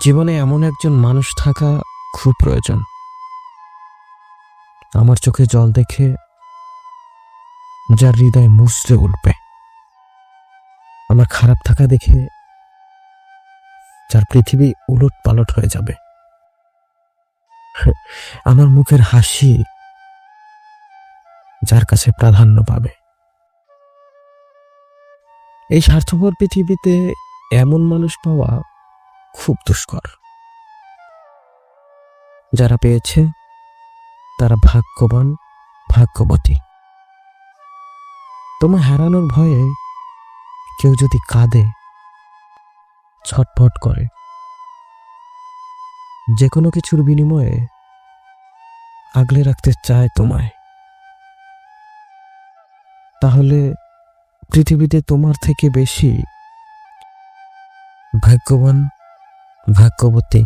জীবনে এমন একজন মানুষ থাকা খুব প্রয়োজন। আমার চোখে জল দেখে যার হৃদয় মুচড়ে উঠবে। আমার খারাপ থাকা দেখে যার পৃথিবী উলট পালট হয়ে যাবে। আমার মুখের হাসি যার কাছে প্রাধান্য পাবে। এই স্বার্থপর পৃথিবীতে এমন মানুষ পাওয়া খুব দুষ্কর। যারা পেয়েছে, তারা ভাগ্যবান ভাগ্যবতী। তোমার হারানোর ভয়ে কেউ যদি কাঁদে, ছটফট করে। যে কোনো কিছুর বিনিময়ে আগলে রাখতে চায় তোমায়। তাহলে পৃথিবীতে তোমার থেকে বেশি ভাগ্যবান ভাগ্যবতী